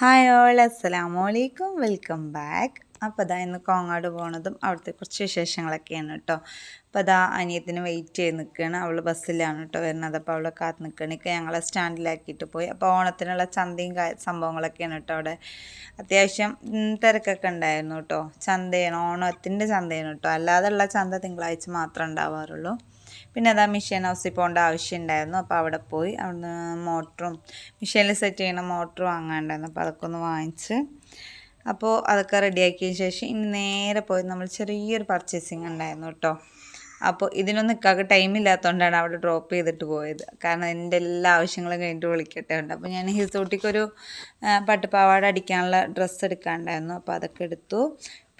Hi all അസ്സലാമു അലൈക്കും. Welcome back. അപ്പോൾ അതാ ഇന്ന് കോങ്ങാട് പോണതും അവിടുത്തെ കുറച്ച് വിശേഷങ്ങളൊക്കെയാണ് കേട്ടോ അപ്പോൾ അതാ അനിയത്തിന് വെയിറ്റ് ചെയ്ത് നിൽക്കുകയാണ് അവൾ ബസ്സിലാണ് കേട്ടോ വരുന്നത്. അപ്പോൾ അവളെ കാത്ത് നിൽക്കണൊക്കെ ഞങ്ങളെ സ്റ്റാൻഡിലാക്കിയിട്ട് പോയി. അപ്പോൾ ഓണത്തിനുള്ള ചന്തയും സംഭവങ്ങളൊക്കെയാണ് കേട്ടോ അവിടെ. അത്യാവശ്യം തിരക്കൊക്കെ ഉണ്ടായിരുന്നു കേട്ടോ ചന്തയാണ് ഓണത്തിന്റെ ചന്തയാണ് കേട്ടോ അല്ലാതെയുള്ള ചന്ത തിങ്കളാഴ്ച മാത്രമേ ഉണ്ടാവാറുള്ളൂ. പിന്നെ അതാ മിഷീൻ ഹൗസിൽ പോകേണ്ട ആവശ്യം ഉണ്ടായിരുന്നു അപ്പോൾ അവിടെ പോയി അവിടുന്ന് മോട്ടറും മിഷീനിൽ സെറ്റ് ചെയ്യണ മോട്ടറും വാങ്ങാണ്ടായിരുന്നു അപ്പോൾ അതൊക്കെ ഒന്ന് വാങ്ങിച്ച് അപ്പോൾ അതൊക്കെ റെഡിയാക്കിയതിന് ശേഷം ഇനി നേരെ പോയി നമ്മൾ ചെറിയൊരു പർച്ചേസിങ് ഉണ്ടായിരുന്നു കേട്ടോ. അപ്പോൾ ഇതിനൊന്നും ഇക്കാക്ക് ടൈം ഇല്ലാത്തതുകൊണ്ടാണ് അവിടെ ഡ്രോപ്പ് ചെയ്തിട്ട് പോയത്. കാരണം എന്റെ എല്ലാ ആവശ്യങ്ങളും കഴിഞ്ഞിട്ട് വിളിക്കട്ടെ ഉണ്ട്. അപ്പോൾ ഞാൻ ഹിസോട്ടിക്കൊരു പട്ടുപാവാട അടിക്കാനുള്ള ഡ്രസ്സ് എടുക്കാണ്ടായിരുന്നു അപ്പോൾ അതൊക്കെ എടുത്തു.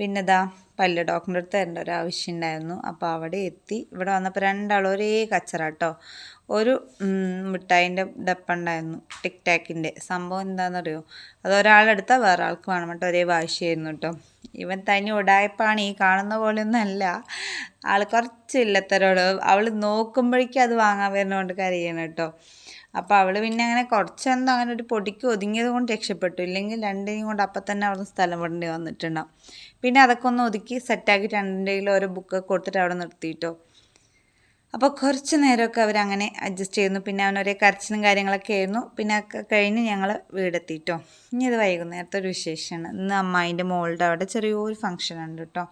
പിന്നെ ഇതാ പല്ല് ഡോക്ടറിന്റെ അടുത്ത് തരേണ്ട ഒരു ആവശ്യം ഉണ്ടായിരുന്നു അപ്പോൾ അവിടെ എത്തി. ഇവിടെ വന്നപ്പോൾ രണ്ടാളും ഒരേ കച്ചറ കേട്ടോ ഒരു മിഠായിന്റെ ഡപ്പുണ്ടായിരുന്നു ടിക് ടാക്കിന്റെ. സംഭവം എന്താണെന്നറിയോ? അത് ഒരാളെടുത്താൽ വേറെ ആൾക്ക് വേണം. കേട്ടോ ഒരേ വാശിയായിരുന്നു കേട്ടോ. ഇവൻ തനി ഉടായ്പാണ് ഈ കാണുന്ന പോലെയൊന്നും അല്ല. ആൾ കുറച്ച് ഇല്ലത്തരോട് അവൾ നോക്കുമ്പോഴേക്കും അത് വാങ്ങാൻ വരുന്നതുകൊണ്ട് കരയണം കേട്ടോ. അപ്പോൾ അവൾ പിന്നെ അങ്ങനെ കുറച്ചെന്തോ അങ്ങനെ ഒരു പൊടിക്ക് ഒതുങ്ങിയത് കൊണ്ട് രക്ഷപ്പെട്ടു. ഇല്ലെങ്കിൽ രണ്ടിനെയും കൊണ്ട് അപ്പം തന്നെ അവിടെ നിന്ന് സ്ഥലം വിടേണ്ടി വന്നിട്ടുണ്ടാവും. പിന്നെ അതൊക്കെ ഒന്ന് ഒതുക്കി സെറ്റാക്കി രണ്ടിന്റെയിൽ ഓരോ ബുക്ക് കൊടുത്തിട്ട് അവിടെ നിർത്തിയിട്ടോ. അപ്പോൾ കുറച്ച് നേരമൊക്കെ അവരങ്ങനെ അഡ്ജസ്റ്റ് ചെയ്യുന്നു. പിന്നെ അവനൊരേ കരച്ചിലും കാര്യങ്ങളൊക്കെ ആയിരുന്നു. പിന്നെ ഒക്കെ കഴിഞ്ഞ് ഞങ്ങൾ വീടെത്തിയിട്ടോ ഇനി ഇത് വൈകുന്നേരത്തെ ഒരു വിശേഷമാണ്. ഇന്ന് അമ്മായിന്റെ മോളുടെ അവിടെ ചെറിയൊരു ഫംഗ്ഷൻ ഉണ്ട് കേട്ടോ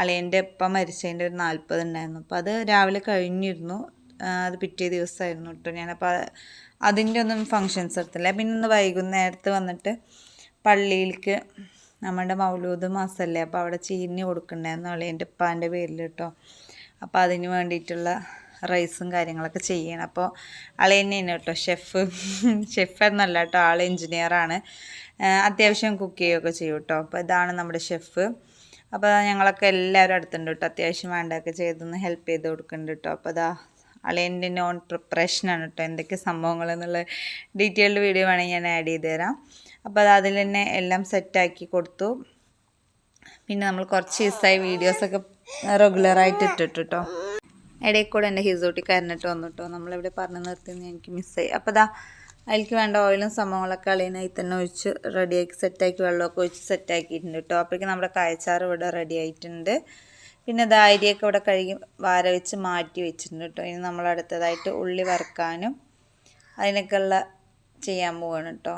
അളിയന്റെ ഇപ്പം മരിച്ചതിന്റെ ഒരു നാൽപ്പത് ഉണ്ടായിരുന്നു. അപ്പോൾ അത് രാവിലെ കഴിഞ്ഞിരുന്നു. അത് പിറ്റേ ദിവസമായിരുന്നു കേട്ടോ ഞാനപ്പോൾ അതിന്റെ ഒന്നും ഫങ്ഷൻസ് എടുത്തില്ല. പിന്നെ ഇന്ന് വൈകുന്നേരത്ത് വന്നിട്ട് പള്ളിയിലേക്ക് നമ്മുടെ മൗലൂദ് മാസമല്ലേ അപ്പോൾ അവിടെ ചീനി കൊടുക്കണ്ടായിരുന്നു അളിയന്റെ ഉപ്പാന്റെ പേരിൽ കേട്ടോ അപ്പോൾ അതിന് വേണ്ടിയിട്ടുള്ള റൈസും കാര്യങ്ങളൊക്കെ ചെയ്യണം. അപ്പോൾ ആൾ തന്നെയാണ് കേട്ടോ ഷെഫ് ഷെഫ് എന്നല്ല കേട്ടോ ആൾ എൻജിനീയറാണ് അത്യാവശ്യം കുക്ക് ചെയ്യുകയൊക്കെ ചെയ്യും കേട്ടോ. അപ്പോൾ ഇതാണ് നമ്മുടെ ഷെഫ് അപ്പോൾ ഞങ്ങളൊക്കെ എല്ലാവരും അടുത്തുണ്ട് കേട്ടോ. അത്യാവശ്യം വേണ്ടതൊക്കെ ചെയ്തൊന്ന് ഹെൽപ്പ് ചെയ്ത് കൊടുക്കുന്നുണ്ട് കേട്ടോ. അപ്പോൾ അതാ അളിയന്റെ നോൺ പ്രിപ്പറേഷനാണ് കേട്ടോ. എന്തൊക്കെ സംഭവങ്ങൾ എന്നുള്ള ഡീറ്റെയിൽഡ് വീഡിയോ വേണമെങ്കിൽ ഞാൻ ആഡ് ചെയ്ത് തരാം. അപ്പോൾ അത് അതിൽ തന്നെ എല്ലാം സെറ്റാക്കി കൊടുത്തു. പിന്നെ നമ്മൾ കുറച്ച് ദിവസമായി വീഡിയോസൊക്കെ റെഗുലറായിട്ട് ഇട്ടിട്ട് ഇടയിൽ കൂടെ എന്റെ ഹിസോട്ടി കരഞ്ഞിട്ട് വന്നു കേട്ടോ നമ്മളിവിടെ പറഞ്ഞു നിർത്തിയെന്ന് എനിക്ക് മിസ്സായി അപ്പോൾ അതാ അതിലേക്ക് വേണ്ട ഓയിലും സംഭവങ്ങളൊക്കെ അളിയനായി തന്നെ ഒഴിച്ച് റെഡിയാക്കി സെറ്റാക്കി വെള്ളമൊക്കെ ഒഴിച്ച് സെറ്റാക്കിയിട്ടുണ്ട് കേട്ടോ അപ്പോഴേക്കും നമ്മുടെ കായച്ചാറ് ഇവിടെ റെഡി ആയിട്ടുണ്ട്. പിന്നെ ഇത് അരിയൊക്കെ ഇവിടെ കഴുകി വാര വെച്ച് മാറ്റി വെച്ചിട്ടുണ്ട് കേട്ടോ ഇനി നമ്മൾ അടുത്തതായിട്ട് ഉള്ളി വറുക്കാനും അതിനൊക്കെയുള്ള ചെയ്യാൻ പോവാണ് കേട്ടോ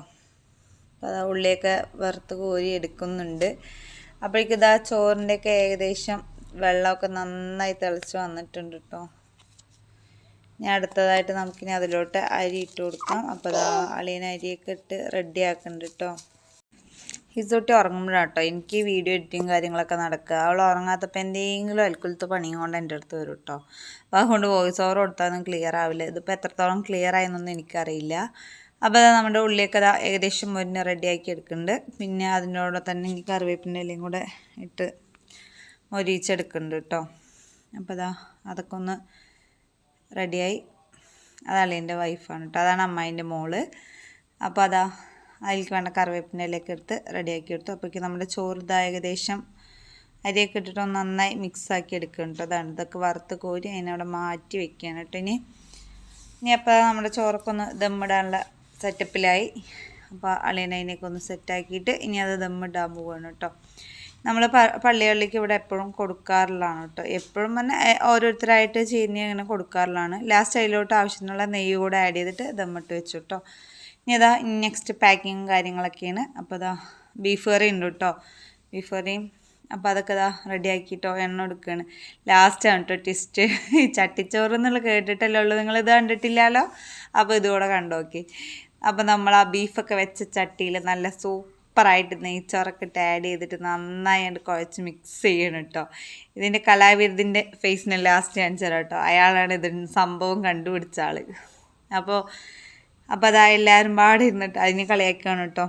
അപ്പോൾ അത് ഉള്ളിയൊക്കെ വറുത്ത് കോരി എടുക്കുന്നുണ്ട്. അപ്പോഴേക്കും ഇതാ ചോറിന്റെയൊക്കെ ഏകദേശം വെള്ളമൊക്കെ നന്നായി തിളച്ച് വന്നിട്ടുണ്ട് കേട്ടോ ഇനി അടുത്തതായിട്ട് നമുക്കിനി അതിലോട്ട് അരി ഇട്ട് കൊടുക്കാം. അപ്പോൾ അതാ അളിയൻ അരിയൊക്കെ ഇട്ട് റെഡി ആക്കുന്നുണ്ട് കേട്ടോ ഹിസോട്ടി ഉറങ്ങുമ്പോഴാണ് കേട്ടോ എനിക്ക് വീഡിയോ എഡിറ്റിങ് കാര്യങ്ങളൊക്കെ നടക്കുക. അവൾ ഉറങ്ങാത്തപ്പോൾ എന്തെങ്കിലും അൽക്കുലത്ത് പണിയും കൊണ്ട് എന്റെ അടുത്ത് വരും കേട്ടോ അപ്പോൾ അതുകൊണ്ട് വോയിസ് ഓവർ കൊടുത്താലൊന്നും ക്ലിയർ ആവില്ല. ഇതിപ്പോൾ എത്രത്തോളം ക്ലിയർ ആയെന്നൊന്നും എനിക്കറിയില്ല. അപ്പോൾ നമ്മുടെ ഉള്ളിയൊക്കെ ഏകദേശം മുരിഞ്ഞ് റെഡിയാക്കി എടുക്കുന്നുണ്ട്. പിന്നെ അതിനോട് തന്നെ എനിക്ക് കറിവേപ്പിന്റെ ഇലയും കൂടെ ഇട്ട് മൊരിച്ചെടുക്കുന്നുണ്ട് കേട്ടോ. അപ്പോൾ അതാ അതൊക്കെ ഒന്ന് റെഡിയായി. അത് അളിയന്റെ വൈഫാണ് കേട്ടോ. അതാണ് അമ്മായിന്റെ മോൾ. അപ്പോൾ അതാ അതിലേക്ക് വേണ്ട കറിവേപ്പിന്റെ ഇലയൊക്കെ എടുത്ത് റെഡിയാക്കി എടുത്തു അപ്പോഴേക്കും നമ്മുടെ ചോറ് ഇതാ ഏകദേശം അരിയൊക്കെ ഇട്ടിട്ട് ഒന്ന് നന്നായി മിക്സാക്കി എടുക്കണം കേട്ടോ. അതാണ് ഇതൊക്കെ വറുത്ത് കോരി അതിനവിടെ മാറ്റി വെക്കുകയാണ് കേട്ടോ ഇനി. ഇനി അപ്പോൾ നമ്മുടെ ചോറൊക്കെ ഒന്ന് ദമ്മിടാനുള്ള സെറ്റപ്പിലായി അപ്പോൾ അളിയനതിനൊക്കെ ഒന്ന് സെറ്റാക്കിയിട്ട് ഇനി അത് ദമ്മിടാൻ പോവുകയാണ് കേട്ടോ. നമ്മൾ പള്ളികളിലേക്ക് ഇവിടെ എപ്പോഴും കൊടുക്കാറുള്ളതാണ് കേട്ടോ. എപ്പോഴും തന്നെ ഓരോരുത്തരായിട്ട് ചീനി അങ്ങനെ കൊടുക്കാറുള്ളതാണ്. ലാസ്റ്റ് അതിലോട്ട് ആവശ്യത്തിനുള്ള നെയ്യ് കൂടെ ആഡ് ചെയ്തിട്ട് ദമ്മിട്ട് വെച്ചു കേട്ടോ. ഇനി അതാ നെക്സ്റ്റ് പാക്കിങ്ങും കാര്യങ്ങളൊക്കെയാണ്. അപ്പോൾ അതാ ബീഫ് കറി ഉണ്ട് കേട്ടോ. ബീഫ് കറിയും അപ്പോൾ അതൊക്കെ ഇതാ റെഡി ആക്കിയിട്ടോ എണ്ണ എടുക്കുകയാണ് ലാസ്റ്റാണ് കേട്ടോ ട്വിസ്റ്റ് ചട്ടിച്ചോറ് എന്നുള്ള കേട്ടിട്ടല്ലേ ഉള്ളൂ. നിങ്ങൾ ഇത് കണ്ടിട്ടില്ലല്ലോ? അപ്പോൾ ഇതുകൂടെ കണ്ടു നോക്കി അപ്പോൾ നമ്മൾ ആ ബീഫൊക്കെ വെച്ച ചട്ടിയിൽ നല്ല സൂപ്പറായിട്ട് നെയ്ച്ചോറൊക്കെ ഇട്ട് ആഡ് ചെയ്തിട്ട് നന്നായി അത് കുഴച്ച് മിക്സ് ചെയ്യണം കേട്ടോ ഇതിന്റെ കലാവിരുതിന്റെ ഫേസിന് ലാസ്റ്റ് ഞാൻ തരാം കേട്ടോ അയാളാണ് ഇതിന് സംഭവം കണ്ടുപിടിച്ച ആൾ അപ്പോൾ അപ്പോൾ അതാ എല്ലാവരും പാടെ ഇരുന്നിട്ട് അതിന് കളിയാക്കുകയാണ് കേട്ടോ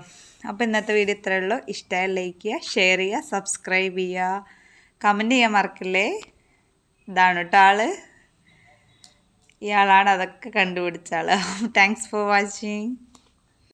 അപ്പോൾ ഇന്നത്തെ വീഡിയോ ഇത്രയേ ഉള്ളൂ. ഇഷ്ടമായ ലൈക്ക് ചെയ്യുക ഷെയർ ചെയ്യുക സബ്സ്ക്രൈബ് ചെയ്യുക. കമന്റ് ചെയ്യാൻ മറക്കില്ലേ? ഇതാണ് കേട്ടോ ആൾ. ഇയാളാണ് അതൊക്കെ കണ്ടുപിടിച്ച ആൾ താങ്ക്സ് ഫോർ വാച്ചിങ്